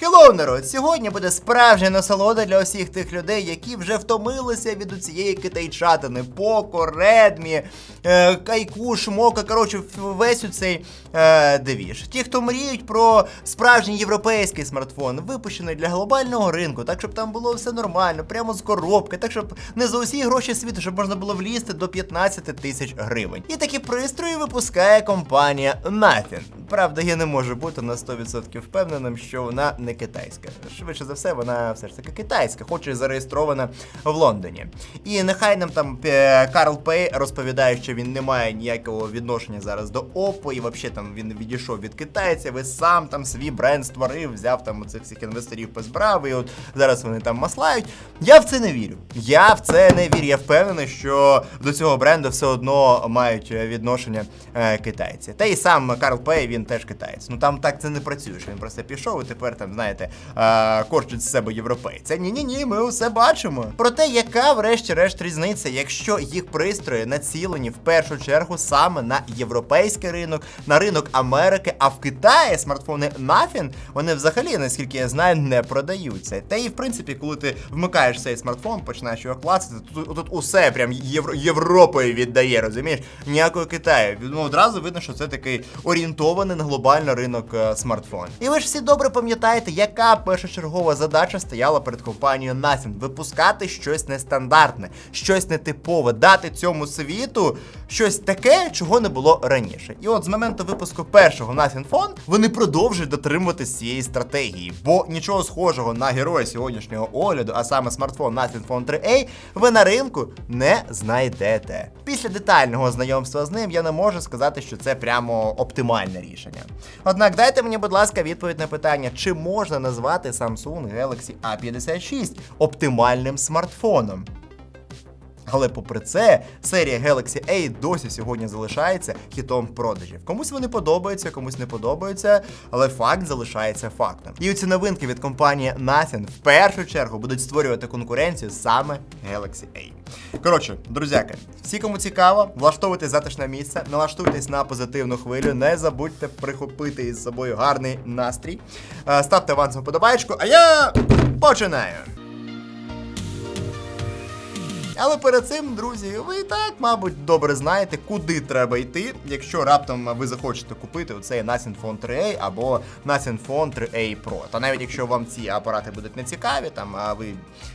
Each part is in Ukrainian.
Хеллоу, народ! Сьогодні буде справжня насолода для усіх тих людей, які вже втомилися від цієї китайчатини. Поко, Редмі, е, Кайкуш, Мока, коротше, весь у цей е, девіж. Ті, хто мріють про справжній європейський смартфон, випущений для глобального ринку, так щоб там було все нормально, прямо з коробки, так щоб не за усі гроші світу, щоб можна було влізти до 15 тисяч гривень. І такі пристрої випускає компанія Nothing. Правда, я не можу бути на 100% впевненим, що вона не китайська. Швидше за все, вона все ж таки китайська, хоч і зареєстрована в Лондоні. І нехай нам там е, Карл Пей розповідає, що він не має ніякого відношення зараз до Oppo, і взагалі там він відійшов від китайців, і сам там свій бренд створив, взяв там цих всіх інвесторів позбрав, і от зараз вони там маслають. Я в це не вірю. Я в це не вірю. Я впевнений, що до цього бренду все одно мають е, відношення е, китайці. Та й сам Карл Пей, він теж китаєць. Ну там так це не працює, він просто пішов і тепер там, знаєте, е, корчить з себе європейця. Ні, ні, ні, ми усе бачимо. Проте, яка, врешті-решт, різниця, якщо їх пристрої націлені в першу чергу саме на європейський ринок, на ринок Америки, а в Китаї смартфони Nothing, вони взагалі, наскільки я знаю, не продаються. Та і в принципі, коли ти вмикаєш цей смартфон, починаєш його клацати, тут, тут усе прям євро, Європою віддає, розумієш? Ніякого Китаю. Ну одразу видно, що це такий орієнтований на глобальний ринок е, смартфон. І ви ж всі добре пам'ятаєте, яка першочергова задача стояла перед компанією Nothing? Випускати щось нестандартне, щось нетипове, дати цьому світу щось таке, чого не було раніше. І от з моменту випуску першого Nothing Phone вони продовжують дотримуватись цієї стратегії, бо нічого схожого на героя сьогоднішнього огляду, а саме смартфон Nothing Phone 3A, ви на ринку не знайдете. Після детального знайомства з ним я не можу сказати, що це прямо оптимальне рішення. Однак дайте мені, будь ласка, відповідь на питання, чи можна назвати Samsung Galaxy A56 оптимальним смартфоном. Але попри це, серія Galaxy A досі сьогодні залишається хітом продажів. Комусь вони подобаються, комусь не подобаються, але факт залишається фактом. І ці новинки від компанії Nothing в першу чергу будуть створювати конкуренцію саме Galaxy A. Коротше, друзяки, всі, кому цікаво, влаштовуйте затишне місце, налаштуйтесь на позитивну хвилю, не забудьте прихопити із собою гарний настрій. Е, Ставте авансом подобаєчку, а я починаю. Але перед цим, друзі, ви і так, мабуть, добре знаєте, куди треба йти, якщо раптом ви захочете купити оцей Nothing Phone 3A або Nothing Phone 3A Pro. Та навіть якщо вам ці апарати будуть не цікаві, там, а ви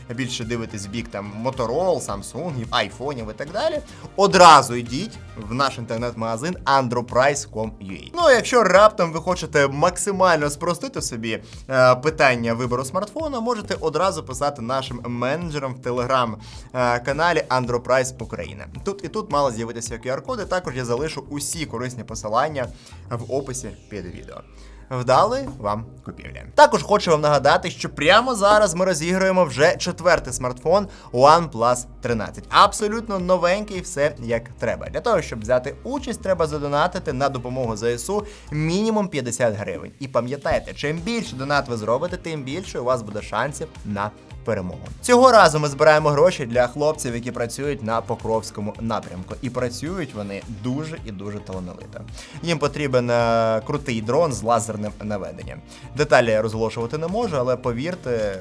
більше дивитесь бік там Motorola, Samsung, айфонів і так далі, одразу йдіть в наш інтернет-магазин androprice.com.ua. Ну, а якщо раптом ви хочете максимально спростити собі е, питання вибору смартфона, можете одразу писати нашим менеджерам в телеграм е, каналі Androprice Україна. Тут і тут мали з'явитися QR-коди. Також я залишу усі корисні посилання в описі під відео. Вдали вам купівлі. Також хочу вам нагадати, що прямо зараз ми розігруємо вже четвертий смартфон OnePlus 13. Абсолютно новенький, все як треба. Для того, щоб взяти участь, треба задонатити на допомогу ЗСУ мінімум 50 гривень. І пам'ятайте, чим більше донат ви зробите, тим більше у вас буде шансів на перемогу. Цього разу ми збираємо гроші для хлопців, які працюють на Покровському напрямку. І працюють вони дуже і дуже талановито. Їм потрібен е, крутий дрон з лазерним наведенням. Деталі я розголошувати не можу, але повірте.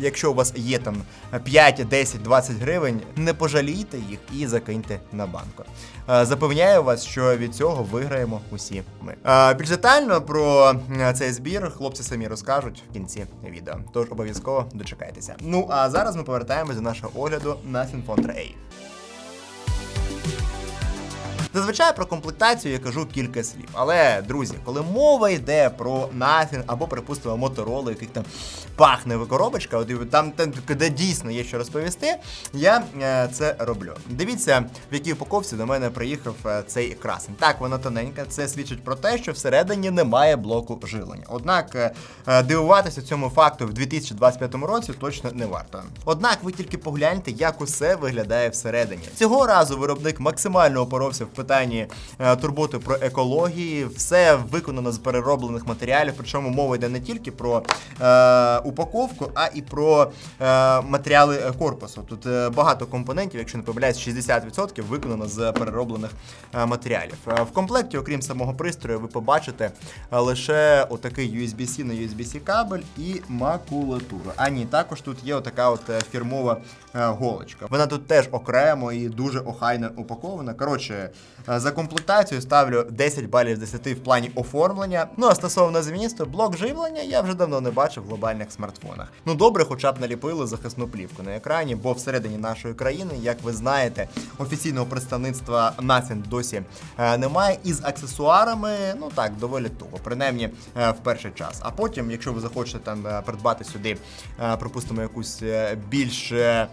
Якщо у вас є там 5, 10, 20 гривень, не пожалійте їх і закиньте на банку. Е, Запевняю вас, що від цього виграємо усі ми. Е, Більш детально про е, цей збір хлопці самі розкажуть в кінці відео. Тож обов'язково дочекайтеся. Ну а зараз ми повертаємось до нашого огляду на Synfon 3A. Зазвичай про комплектацію я кажу кілька слів. Але, друзі, коли мова йде про Nothing або, припустимо, Motorola, яких там пахне коробочка, от там, там де дійсно є що розповісти, я е, це роблю. Дивіться, в якій упаковці до мене приїхав е, цей красень. Так, вона тоненька, це свідчить про те, що всередині немає блоку жилення. Однак е, дивуватися цьому факту в 2025 році точно не варто. Однак ви тільки погляньте, як усе виглядає всередині. Цього разу виробник максимально опоровся в питанні е, турботи про екології. Все виконано з перероблених матеріалів. Причому мова йде не тільки про е, упаковку, а і про е, матеріали корпусу. Тут е, багато компонентів, якщо не помиляюсь, 60% виконано з перероблених е, матеріалів. В комплекті, окрім самого пристрою, ви побачите лише отакий USB-C на USB-C кабель і макулатура. А ні, також тут є отака от фірмова голочка. Вона тут теж окремо і дуже охайно упакована. Коротше, е, за комплектацію ставлю 10 балів з 10 в плані оформлення. Ну а стосовно змісту, блок живлення я вже давно не бачив в глобальних смартфонах. Ну добре, хоча б наліпили захисну плівку на екрані, бо всередині нашої країни, як ви знаєте, офіційного представництва Nothing досі е, немає. І з аксесуарами, ну так, доволі туго, принаймні е, в перший час. А потім, якщо ви захочете там е, придбати сюди, е, припустимо, якусь е, більш е, е,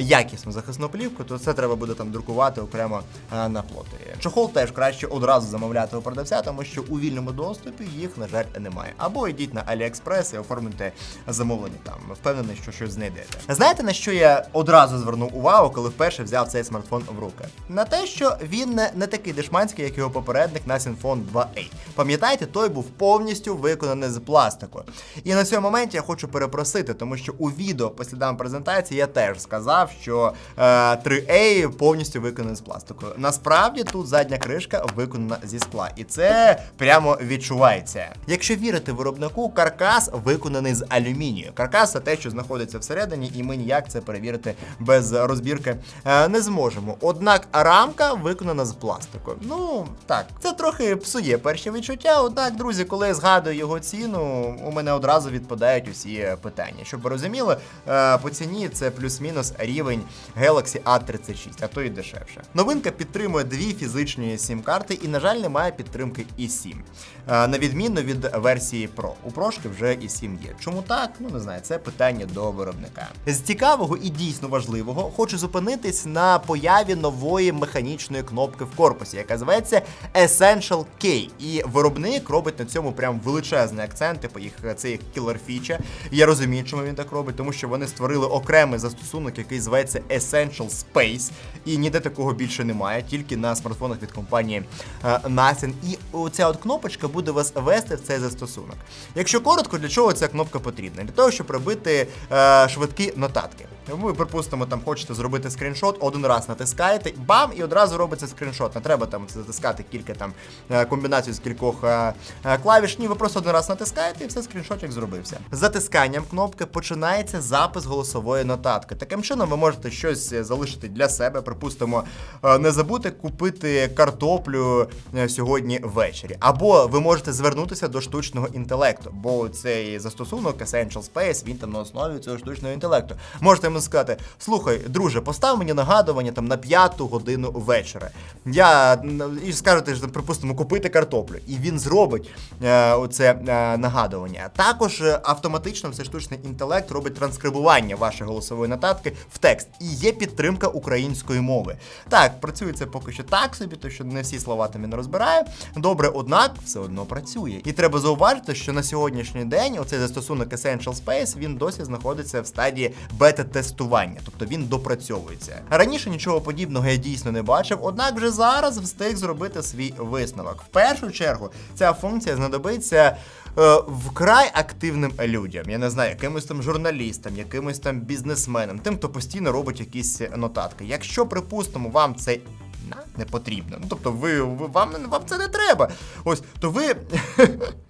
якісну захисну плівку, то це треба буде там друкувати окремо е, на плотері. Чохол теж краще одразу замовляти у продавця, тому що у вільному доступі їх, на жаль, немає. Або йдіть на AliExpress і оформите замовлення там. Впевнений, що щось знайдете. Знаєте на що я одразу звернув увагу, коли вперше взяв цей смартфон в руки? На те, що він не, не такий дешманський, як його попередник на Synfone 2A. Пам'ятаєте, той був повністю виконаний з пластику. І на цьому моменті я хочу перепросити, тому що у відео по слідам презентації я теж сказав, що е, 3A повністю виконаний з пластику. Насправді тут задня кришка виконана зі скла, і це прямо відчувається. Якщо вірити виробнику, каркас виконаний з алюмінію. Каркас це те, що знаходиться всередині, і ми ніяк це перевірити без розбірки е, не зможемо. Однак рамка виконана з пластику. Ну так, це трохи псує перші відчуття. Однак, друзі, коли я згадую його ціну, у мене одразу відпадають усі е, питання. Щоб ви розуміли, е, по ціні це плюс-мінус рівень Galaxy A36, а то і дешевше. Новинка підтримує дві фізичні сім-карти і, на жаль, немає підтримки i7. Е, На відміну від версії Pro. У прошки вже і 7 є. Чому так? Ну не знаю, це питання до виробника. З цікавого і дійсно важливого хочу зупинитись на появі нової механічної кнопки в корпусі, яка зветься Essential K. І виробник робить на цьому прям величезний акцент, типу їх це їх кілер фіча. Я розумію, чому він так робить, тому що вони створили окремий застосунок, який зветься Essential Space, і ніде такого більше немає, тільки на смартфонах від компанії е, Nothing. І оця от кнопочка буде вас вести в цей застосунок. Якщо коротко, для чого ця кнопка потрібна? Для того, щоб робити е, швидкі нотатки. Ви, припустимо, там хочете зробити скріншот, один раз натискаєте, бам, і одразу робиться скріншот. Не треба там затискати кілька там е, комбінацій з кількох е, клавіш. Ні, ви просто один раз натискаєте і все скріншотик зробився. З затисканням кнопки починається запис голосової нотатки. Таким чином ви можете щось е, залишити для себе. Припустимо, е, не забути купити картоплю е, сьогодні ввечері. Або ви можете звернутися до штучного інтелекту, бо цей застосунок Essential Space, він там на основі цього штучного інтелекту. Можете йому сказати: слухай, друже, постав мені нагадування там на п'яту годину вечора. Я і скажете, що, припустимо, купити картоплю. І він зробить е, оце е, нагадування. Також автоматично цей штучний інтелект робить транскрибування вашої голосової нотатки в текст. І є підтримка української мови. Так, працює це поки що так собі, то що не всі слова там він розбирає. Добре, однак все одно працює. І треба зауважити, що на сьогоднішній день оцей застосунок Essential Space він досі знаходиться в стадії бета-тестування, тобто він допрацьовується. Раніше нічого подібного я дійсно не бачив, однак вже зараз встиг зробити свій висновок. В першу чергу ця функція знадобиться. Е, Вкрай активним людям, я не знаю, якимось там журналістам, якимось там бізнесменам, тим, хто постійно робить якісь нотатки. Якщо, припустимо, вам це на, не потрібно. Ну тобто, ви, ви вам, вам це не треба. Ось, то ви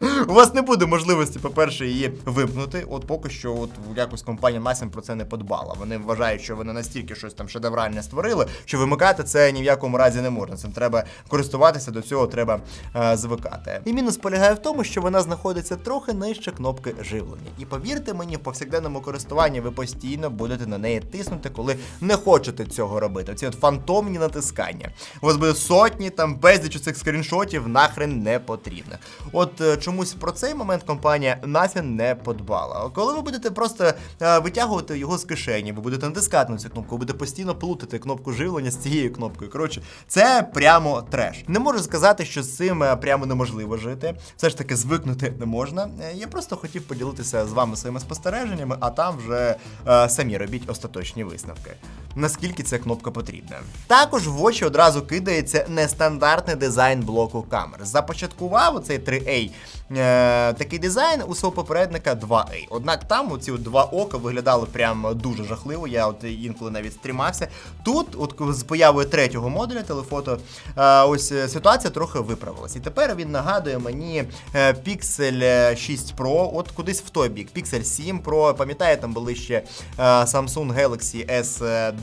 у вас не буде можливості, по-перше, її вимкнути. От поки що, от якось компанія Massimo про це не подбала. Вони вважають, що вони настільки щось там шедевральне створили, що вимикати це ні в якому разі не можна. Цим треба користуватися, до цього треба е, звикати. І мінус полягає в тому, що вона знаходиться трохи нижче кнопки живлення. І повірте мені, в повсякденному користуванні ви постійно будете на неї тиснути, коли не хочете цього робити. Ці от фантомні натискання. У вас буде сотні там безліч цих скріншотів нахрен не потрібно. От е, чомусь про цей момент компанія Nothing не подбала. Коли ви будете просто е, витягувати його з кишені, ви будете натискати на цю кнопку, ви будете постійно плутати кнопку живлення з цією кнопкою. Коротше, це прямо треш. Не можу сказати, що з цим е, прямо неможливо жити. Все ж таки звикнути не можна. Я просто хотів поділитися з вами своїми спостереженнями, а там вже е, самі робіть остаточні висновки. Наскільки ця кнопка потрібна. Також в очі одразу кидається нестандартний дизайн блоку камер. Започаткував цей 3A е, такий дизайн у свого попередника 2A. Однак там оці два ока виглядали прям дуже жахливо. Я от інколи навіть стрімався. Тут, от з появою третього модуля телефото, е, ось е, ситуація трохи виправилась. І тепер він нагадує мені е, Pixel 6 Pro, от кудись в той бік. Pixel 7 Pro, пам'ятаю, там були ще е, Samsung Galaxy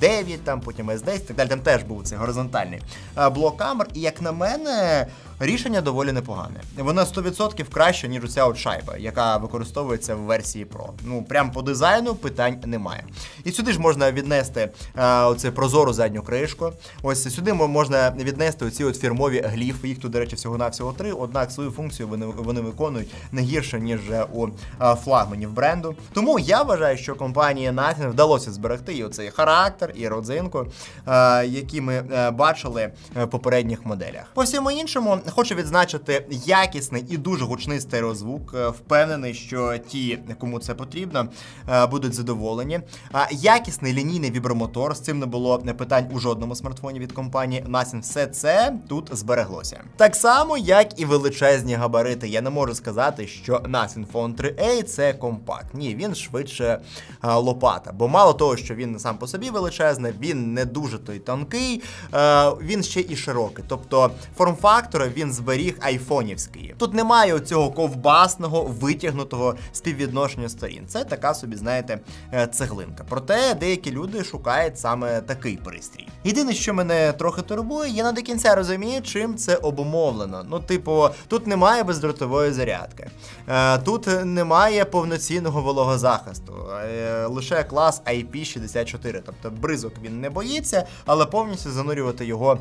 S9, там потім S10 і так далі. Там теж був цей горизонтальний е, блок камер. І як на мене, рішення доволі непогане. Воно 100% краще, ніж оця от шайба, яка використовується в версії Pro. Ну, прям по дизайну питань немає. І сюди ж можна віднести е, оце прозору задню кришку. Ось сюди мо- можна віднести оці от фірмові гліфи. Їх тут, до речі, всього навсього три. Однак свою функцію вони, вони виконують не гірше, ніж у е, флагманів бренду. Тому я вважаю, що компанії Nothing вдалося зберегти і оцей характер, і родзинку, е, які ми е, бачили в попередніх моделях. По всьому іншому, хочу відзначити якісний і дуже гучний стереозвук. Е, Впевнений, що ті, кому це потрібно, е, будуть задоволені. А якісний лінійний вібромотор, з цим не було питань у жодному смартфоні від компанії Nothing. Все це тут збереглося. Так само, як і величезні габарити. Я не можу сказати, що Nothing Phone 3A це компакт. Ні, він швидше е, лопата. Бо мало того, що він сам по собі величезний, він не дуже той тонкий, е, він ще і широкий. Тобто форм-фактора він зберіг айфонівський. Тут немає цього ковбасного витягнутого співвідношення сторін. Це така собі, знаєте, е, цеглинка. Проте деякі люди шукають саме такий пристрій. Єдине, що мене трохи турбує, я не до кінця розумію, чим це обумовлено. Ну, типу, тут немає бездротової зарядки, е, тут немає повноцінного вологозахисту, е, лише клас IP64. Тобто бризок він не боїться, але повністю занурювати його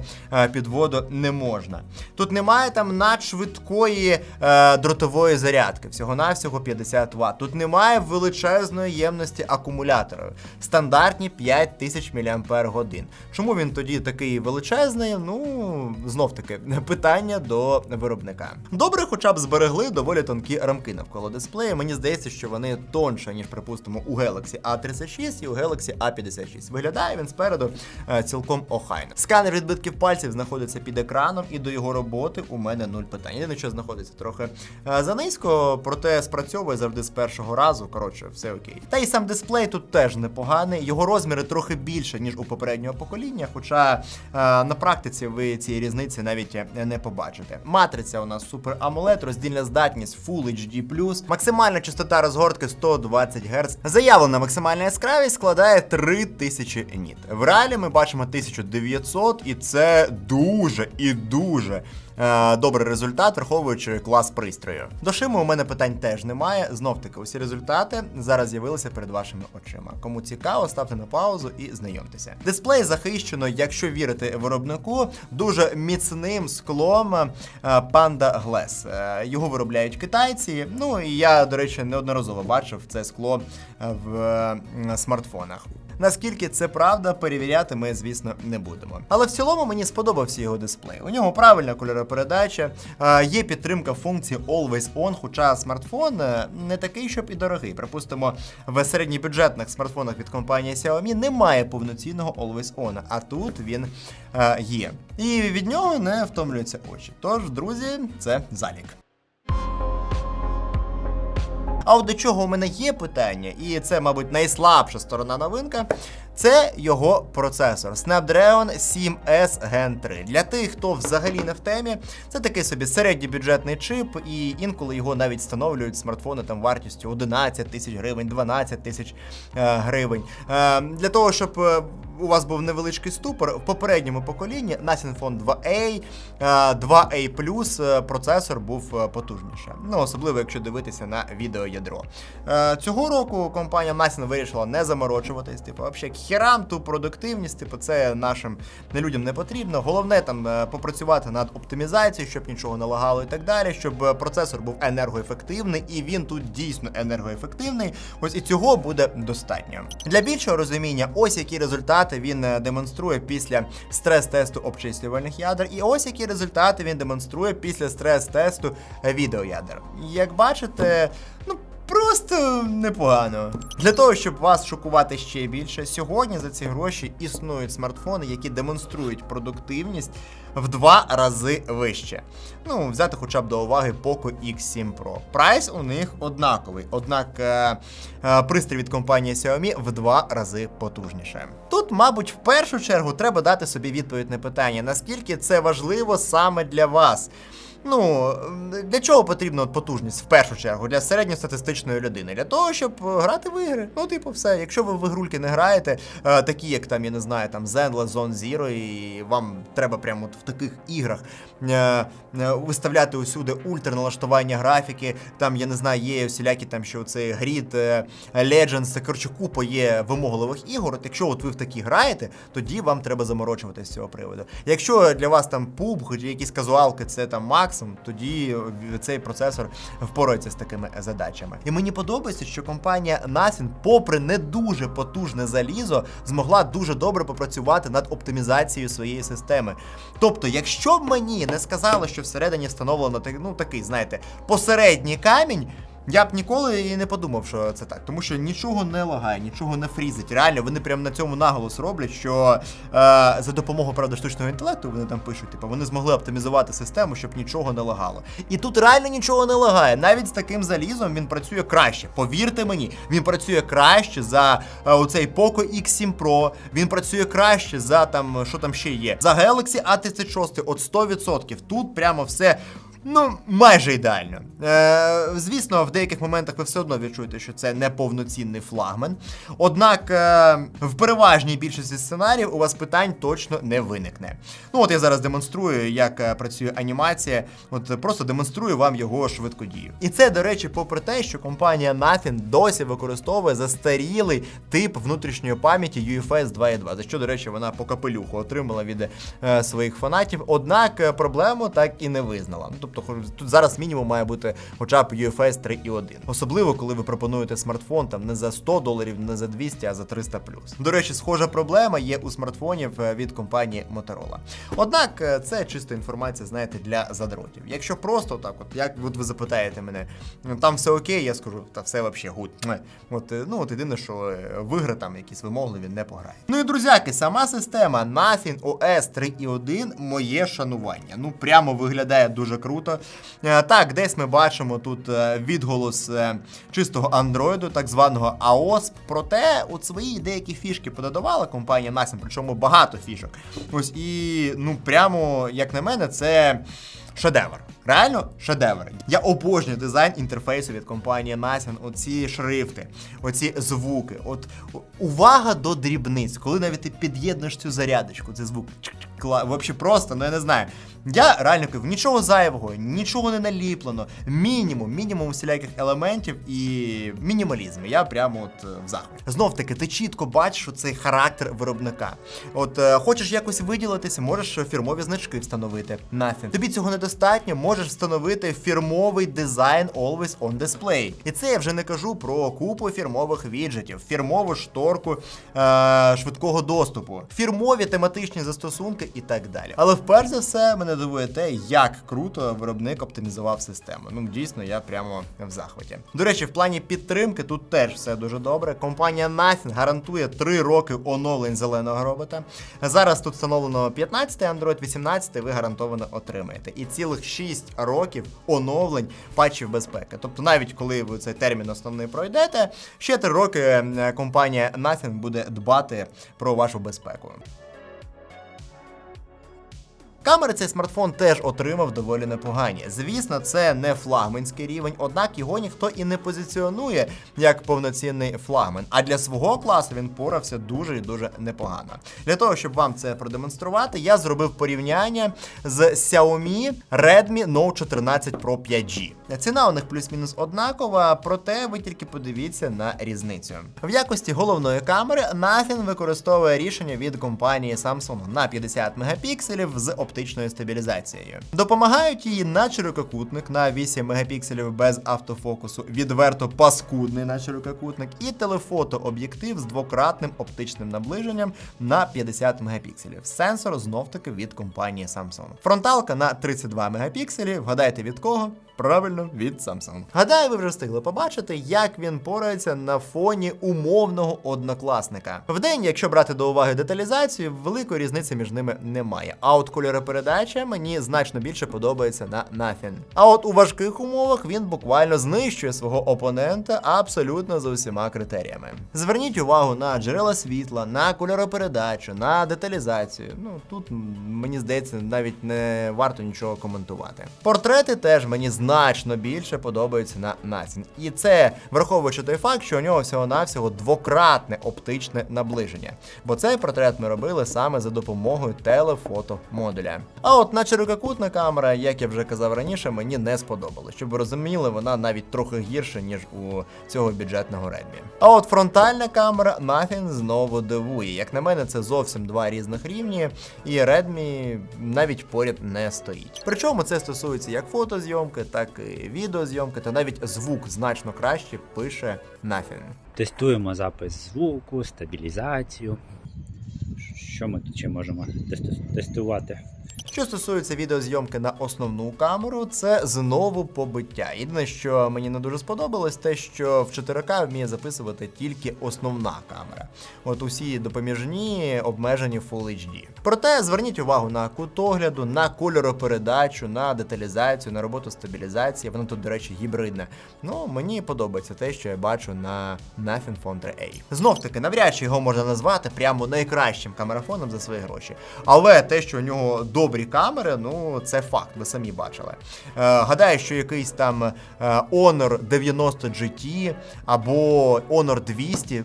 під воду не можна. Тут немає там надшвидкої е, дротової зарядки, всього-навсього 50 Вт. Тут немає величезної ємності акумулятора. Стандартні 5000 мАч. Чому він тоді такий величезний? Ну, знов таки, питання до виробника. Добре, хоча б зберегли доволі тонкі рамки навколо дисплею. Мені здається, що вони тонше, ніж, припустимо, у Galaxy A36 і у Galaxy A56. Виглядає він спереду е, цілком охайно. Сканер відбитків пальців знаходиться під екраном, і до його роботи у мене нуль питань. Єдине, що знаходиться трохи е, занизько, проте спрацьовує завжди з першого разу. Коротше, все окей. Та й сам дисплей тут теж непоганий. Його розміри трохи більше, ніж у попереднього покоління. Хоча е, на практиці ви цієї різниці навіть е, не побачите. Матриця у нас Super AMOLED, роздільна здатність Full HD+, максимальна частота розгортки 120 Гц. Заявлена максимальна яскравість складає 3000 ніт. В реалі ми бачимо 1900, і це дуже і дуже. Е, Добрий результат, враховуючи клас пристрою. До шиму у мене питань теж немає. Знов таки, усі результати зараз з'явилися перед вашими очима. Кому цікаво, ставте на паузу і знайомтеся. Дисплей захищено, якщо вірити виробнику, дуже міцним склом е, Panda Glass. Е, Його виробляють китайці. Ну і я, до речі, неодноразово бачив це скло в е, смартфонах. Наскільки це правда, перевіряти ми, звісно, не будемо. Але в цілому мені сподобався його дисплей. У нього правильна кольоропередача, е, є підтримка функції Always On, хоча смартфон е, не такий, щоб і дорогий. Припустимо, в середньобюджетних смартфонах від компанії Xiaomi немає повноцінного Always On, а тут він е, є. І від нього не втомлюються очі. Тож, друзі, це залік. А от до чого у мене є питання, і це, мабуть, найслабша сторона новинка. Це його процесор Snapdragon 7S Gen 3. Для тих, хто взагалі не в темі, це такий собі середньобюджетний чип, і інколи його навіть встановлюють смартфони там вартістю 11 тисяч гривень, 12 тисяч е, гривень. Е, для того, щоб е, у вас був невеличкий ступор, в попередньому поколінні Phone 2A, е, 2A+, е, процесор був е, потужніше. Ну, особливо, якщо дивитися на відеоядро. Е, Цього року компанія Nothing вирішила не заморочуватись, типу, взагалі, херам ту продуктивність, типу, це нашим не людям не потрібно. Головне там е, попрацювати над оптимізацією, щоб нічого не лагало і так далі, щоб е, процесор був енергоефективний, і він тут дійсно енергоефективний. Ось і цього буде достатньо. Для більшого розуміння, ось які результати він е, демонструє після стрес-тесту обчислювальних ядер, і ось які результати він демонструє після стрес-тесту відеоядер. Як бачите, ну. Просто непогано. Для того, щоб вас шокувати ще більше, сьогодні за ці гроші існують смартфони, які демонструють продуктивність в два рази вище. Ну, взяти хоча б до уваги Poco X7 Pro. Прайс у них однаковий, однак е, е, пристрій від компанії Xiaomi в два рази потужніше. Тут, мабуть, в першу чергу треба дати собі відповідь на питання, наскільки це важливо саме для вас. Ну, для чого потрібна от потужність в першу чергу для середньостатистичної людини? Для того, щоб е, грати в ігри. Ну, типу, все. Якщо ви в ігрульки не граєте, е, такі як там, я не знаю, там Zenless, Zone Zero, і вам треба прямо от в таких іграх е, виставляти усюди ультраналаштування графіки, там, я не знаю, є всілякі там, що це е, Legends, це коротше купа є вимогливих ігор. От якщо от ви в такі граєте, тоді вам треба заморочуватися з цього приводу. Якщо для вас там PUBG, чи якісь казуалки, це там максимум, тоді цей процесор впорається з такими задачами. І мені подобається, що компанія Nasin, попри не дуже потужне залізо, змогла дуже добре попрацювати над оптимізацією своєї системи. Тобто, якщо б мені не сказали, що всередині встановлено так- ну, такий, знаєте, посередній камінь. Я б ніколи і не подумав, що це так, тому що нічого не лагає, нічого не фрізить. Реально, вони прямо на цьому наголос роблять, що е, за допомогою правда штучного інтелекту вони там пишуть, типу, вони змогли оптимізувати систему, щоб нічого не лагало. І тут реально нічого не лагає. Навіть з таким залізом він працює краще. Повірте мені, він працює краще за е, оцей Poco X7 Pro, він працює краще за там, що там ще є. За Galaxy A36 от 100%. Тут прямо все. Ну, майже ідеально. Е, звісно, в деяких моментах ви все одно відчуєте, що це не повноцінний флагман. Однак е, в переважній більшості сценаріїв у вас питань точно не виникне. Ну, от я зараз демонструю, як е, працює анімація. От просто демонструю вам його швидкодію. І це, до речі, попри те, що компанія Nothing досі використовує застарілий тип внутрішньої пам'яті UFS 2.2, за що, до речі, вона по капелюху отримала від е, своїх фанатів. Однак е, проблему так і не визнала. Ну, тобто, тут зараз мінімум має бути хоча б UFS 3.1. Особливо, коли ви пропонуєте смартфон там не за 100 доларів, не за 200, а за 300 плюс. До речі, схожа проблема є у смартфонів е, від компанії Motorola. Однак е, це чисто інформація, знаєте, для задротів. Якщо просто так, от як от ви запитаєте мене, ну, там все окей, я скажу, та все вообще гуд. От, е, ну от єдине, що в там якісь вимогливі не пограє. Ну і друзяки, сама система Nothing OS 3.1 моє шанування. Ну прямо виглядає дуже круто. Е, Так, десь ми бачимо тут е, відголос е, чистого андроїду, так званого AOSP. Проте от свої деякі фішки пододавала компанія Насім, причому багато фішок. Ось і ну прямо, як на мене, це. Шедевр. Реально шедевр. Я обожнюю дизайн інтерфейсу від компанії Nothing, оці шрифти, оці звуки. От увага до дрібниць, коли навіть ти під'єднуєш цю зарядочку, це звук. Вообще просто, ну я не знаю. Я реально кажу, нічого зайвого, нічого не наліплено. Мінімум, мінімум всіляких елементів і мінімалізм. Я прямо от е, в захваті. Знов таки, ти чітко бачиш цей характер виробника. От е, хочеш якось виділитися, можеш фірмові значки встановити. Нафіг. Тобі цього недостатньо, можеш встановити фірмовий дизайн Always on Display. І це я вже не кажу про купу фірмових віджитів, фірмову шторку е, швидкого доступу, фірмові тематичні застосунки і так далі. Але вперше за все мене дивує те, як круто виробник оптимізував систему. Ну дійсно, я прямо в захваті. До речі, в плані підтримки тут теж все дуже добре. Компанія Nothing гарантує 3 роки оновлень зеленого робота. Зараз тут встановлено 15 Android, 18 ви гарантовано отримаєте. І цілих 6 років оновлень патчів безпеки. Тобто, навіть коли ви цей термін основний пройдете, ще 3 роки е, компанія Nothing буде дбати про вашу безпеку. Камери цей смартфон теж отримав доволі непогані. Звісно, це не флагманський рівень, однак його ніхто і не позиціонує як повноцінний флагман. А для свого класу він порався дуже і дуже непогано. Для того, щоб вам це продемонструвати, я зробив порівняння з Xiaomi Redmi Note 14 Pro 5G. Ціна у них плюс-мінус однакова, проте ви тільки подивіться на різницю. В якості головної камери Nothing використовує рішення від компанії Samsung на 50 мегапікселів з оптичною стабілізацією. Допомагають її на ширококутник на 8 мегапікселів без автофокусу, відверто паскудний на ширококутник, і телефото-об'єктив з двократним оптичним наближенням на 50 мегапікселів. Сенсор знов таки від компанії Samsung. Фронталка на 32 мегапікселі. Вгадайте від кого? Правильно, від Samsung. Гадаю, ви вже встигли побачити, як він порається на фоні умовного однокласника. Вдень, якщо брати до уваги деталізацію, великої різниці між ними немає. А от кольоропередача мені значно більше подобається на Nothing. А от у важких умовах він буквально знищує свого опонента абсолютно за усіма критеріями. Зверніть увагу на джерела світла, на кольоропередачу, на деталізацію. Ну тут мені здається, навіть не варто нічого коментувати. Портрети теж мені значно більше подобаються на Nothing. І це враховуючи той факт, що у нього всього-навсього двократне оптичне наближення. Бо цей портрет ми робили саме за допомогою телефото модуля. А от на ширококутна камера, як я вже казав раніше, мені не сподобалась. Щоб ви розуміли, вона навіть трохи гірша, ніж у цього бюджетного Redmi. А от фронтальна камера Nothing знову дивує. Як на мене, це зовсім два різних рівні, і Redmi навіть поряд не стоїть. Причому це стосується як фотозйомки, так і відеозйомки, та навіть звук значно краще пише Nothing. Тестуємо запис звуку, стабілізацію. Що ми тут ще можемо тестувати? Що стосується відеозйомки на основну камеру, це знову побиття. Єдине, що мені не дуже сподобалось, те, що в 4К вміє записувати тільки основна камера. От усі допоміжні обмежені Full HD. Проте зверніть увагу на кут огляду, на кольоропередачу, на деталізацію, на роботу стабілізації. Воно тут, до речі, гібридне. Ну, мені подобається те, що я бачу на Nothing Phone 3A. Знов таки, навряд чи його можна назвати прямо найкращим камерафоном за свої гроші. Але те, що у нього добрі камери, ну це факт, ви самі бачили. Е, гадаю, що якийсь там е, Honor 90 GT або Honor 200, е,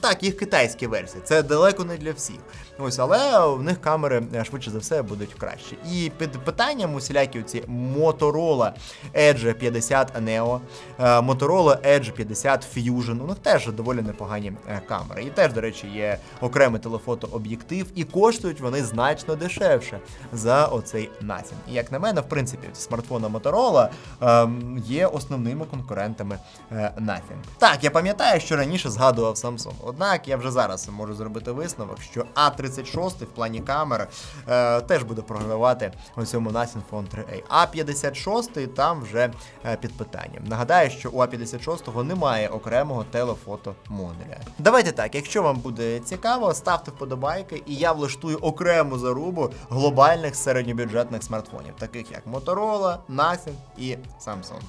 так, їх китайські версії. Це далеко не для всіх. Ось, але в них камери швидше за все будуть кращі. І під питанням усілякі ці Motorola Edge 50 Neo, Motorola Edge 50 Fusion, у них теж доволі непогані камери. І теж, до речі, є окремий телефотооб'єктив, і коштують вони значно дешевше за оцей Nothing. І як на мене, в принципі, смартфони Motorola ем, є основними конкурентами е, Nothing. Так, я пам'ятаю, що раніше згадував Samsung. Однак я вже зараз можу зробити висновок, що А36 в плані камер е, теж буде програвати у цьому Nothing Phone 3A. А56 там вже е, під питанням. Нагадаю, що у А56 немає окремого телефото модуля. Давайте так, якщо вам буде цікаво, ставте вподобайки, і я влаштую окрему зарубу глобальних середньобюджетних смартфонів, таких як Motorola, Nothing і Samsung.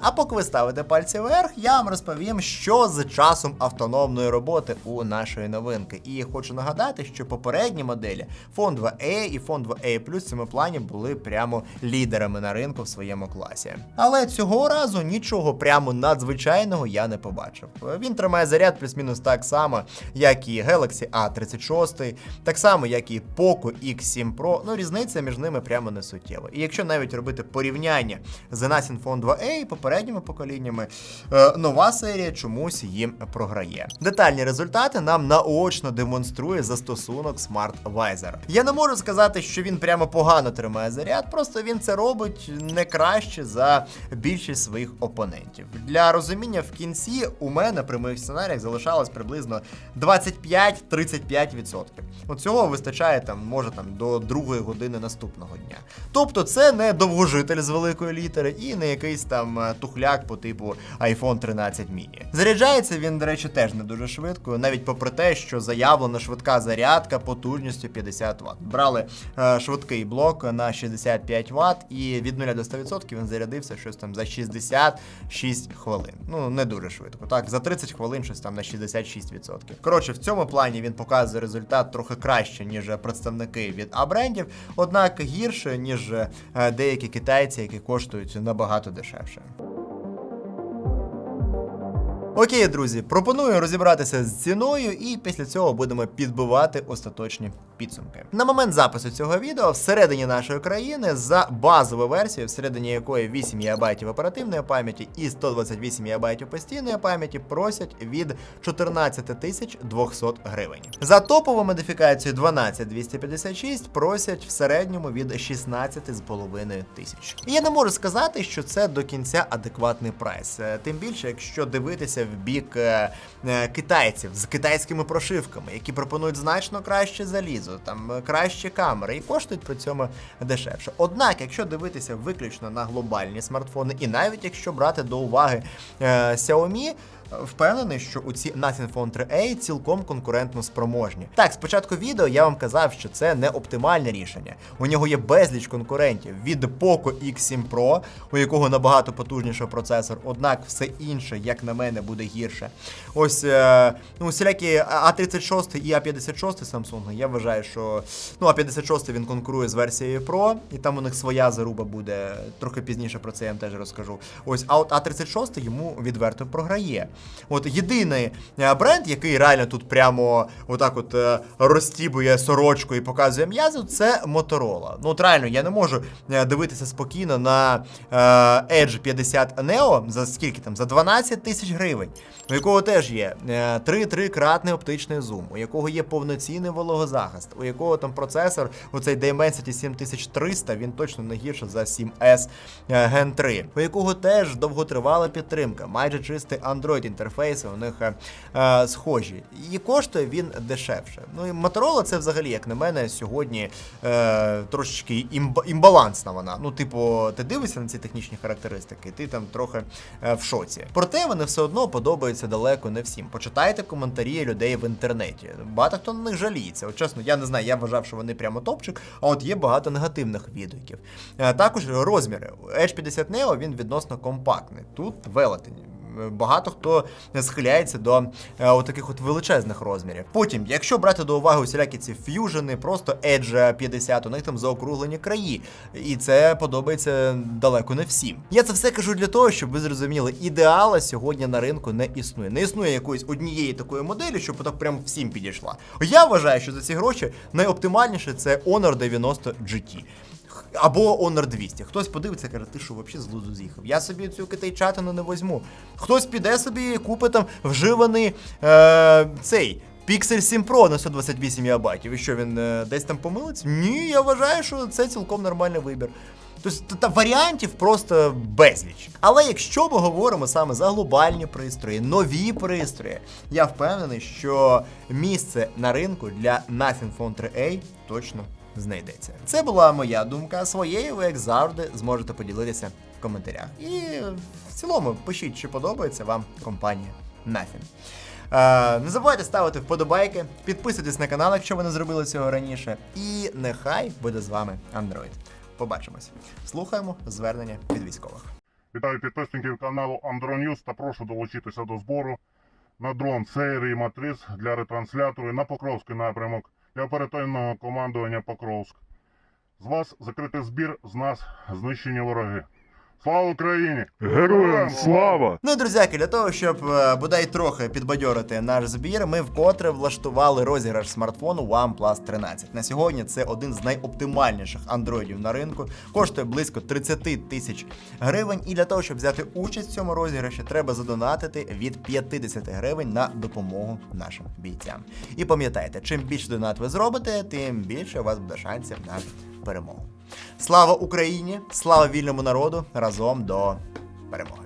А поки ви ставите пальці вверх, я вам розповім, що з часом автономної роботи у нашої новинки. І хочу нагадати, що попередні моделі Phone 2A і 2A Plus в цьому плані були прямо лідерами на ринку в своєму класі. Але цього разу нічого прямо надзвичайного я не побачив. Він тримає заряд плюс-мінус так само, як і Galaxy A36, так само, як і Poco X7 Pro. Ну, різниця між ними прямо не суттєва. І якщо навіть робити порівняння з Nothing Phone 2A попередніми поколіннями, е, нова серія чомусь їм програє. Детальні результати нам наочно демонструє застосунок Smart Visor. Я не можу сказати, що він прямо погано тримає заряд, просто він це робить не краще за більшість своїх опонентів. Для розуміння в кінці у мене при моїх сценаріях залишалось приблизно 25-35%. От цього вистачає там, може там до другої години наступного дня. Тобто це не довгожитель з великої літери і не якийсь там е, тухляк по типу iPhone 13 mini. Заряджається він, до речі, теж не дуже швидко, навіть попри те, що заявлена швидка зарядка потужністю 50 Вт. Брали е, швидкий блок на 65 Вт, і від 0 до 100% він зарядився щось там за 66 хвилин. Ну, не дуже швидко. Так, за 30 хвилин щось там на 66%. Коротше, в цьому плані він показує результат трохи краще, ніж представники від А-брендів, однак гірше, ніж е, деякі китайці, які коштують набагато дешевше. Окей, друзі, пропоную розібратися з ціною, і після цього будемо підбивати остаточні підсумки. На момент запису цього відео всередині нашої країни за базову версію, всередині якої 8 ГБ оперативної пам'яті і 128 ГБ постійної пам'яті, просять від 14 тисяч 200 гривень. За топову модифікацію 12256 просять в середньому від 16,5 тисяч. Я не можу сказати, що це до кінця адекватний прайс. Е, Тим більше, якщо дивитися в бік е, е, китайців з китайськими прошивками, які пропонують значно краще залізо, там краще кращі камери і коштують при цьому дешевше. Однак, якщо дивитися виключно на глобальні смартфони, і навіть якщо брати до уваги е, Xiaomi, Впевнений, що у ці Nothing Phone 3A цілком конкурентно спроможні. Так, спочатку відео я вам казав, що це не оптимальне рішення. У нього є безліч конкурентів від Poco X7 Pro, у якого набагато потужніший процесор, однак все інше, як на мене, буде гірше. Ось е, ну, усілякі A36 і A56 Samsung, я вважаю, що ну, A56 він конкурує з версією Pro, і там у них своя заруба буде. Трохи пізніше про це я вам теж розкажу. Ось, а от A36 йому відверто програє. От єдиний е, бренд, який реально тут прямо отак от е, розтібує сорочку і показує м'язу, це Motorola. Ну от реально, я не можу е, дивитися спокійно на Edge 50 Neo за скільки там? За 12 тисяч гривень, у якого теж є е, 3-3 кратний оптичний зум, у якого є повноцінний вологозахист, у якого там процесор, оцей Dimensity 7300, він точно не гірше за 7S е, Gen 3, у якого теж довготривала підтримка, майже чистий Android інтерфейси у них е, е, схожі. І коштує він дешевше. Ну і Motorola це взагалі, як на мене, сьогодні е, трошечки імба- імбалансна вона. Ну, типу, ти дивишся на ці технічні характеристики, ти там трохи е, в шоці. Проте вони все одно подобаються далеко не всім. Почитайте коментарі людей в інтернеті. Багато хто на них жаліється. От чесно, я не знаю, я вважав, що вони прямо топчик, а от є багато негативних відгуків. Е, також розміри. Edge 50 Neo він відносно компактний. Тут велетень багато хто схиляється до е, таких от величезних розмірів. Потім, якщо брати до уваги усілякі ці ф'южени, просто Edge 50, у них там заокруглені краї, і це подобається далеко не всім. Я це все кажу для того, щоб ви зрозуміли, ідеала сьогодні на ринку не існує. Не існує якоїсь однієї такої моделі, щоб так прям всім підійшла. Я вважаю, що за ці гроші найоптимальніше це Honor 90 GT. Або Honor 200. Хтось подивиться, каже, ти що, взагалі з лузу з'їхав? Я собі цю китайчатину не возьму. Хтось піде собі і купить там вживаний е, цей. Pixel 7 Pro на 128 ГБ. І що він е, десь там помилиться? Ні, я вважаю, що це цілком нормальний вибір. Тобто та варіантів просто безліч. Але якщо ми говоримо саме за глобальні пристрої, нові пристрої, я впевнений, що місце на ринку для Nothing Phone 3A точно знайдеться. Це була моя думка. Своєю ви, як завжди, зможете поділитися в коментарях. І в цілому пишіть, чи подобається вам компанія Nothing. Е, не забувайте ставити вподобайки, підписуйтесь на канал, якщо ви не зробили цього раніше. І нехай буде з вами Android. Побачимось. Слухаємо звернення від військових. Вітаю підписників каналу Andronews та прошу долучитися до збору на дрон серії Матрис для ретранслятору на Покровський напрямок для оперативного командування Покровськ. З вас закритий збір, з нас знищені вороги. Слава Україні! Героям слава! Ну і друзяки, для того, щоб е, бодай трохи підбадьорити наш збір, ми вкотре влаштували розіграш смартфону OnePlus 13. На сьогодні це один з найоптимальніших андроїдів на ринку, коштує близько 30 тисяч гривень. І для того, щоб взяти участь в цьому розіграші, треба задонатити від 50 гривень на допомогу нашим бійцям. І пам'ятайте, чим більше донат ви зробите, тим більше у вас буде шансів на перемогу. Слава Україні! Слава вільному народу! Разом до перемоги!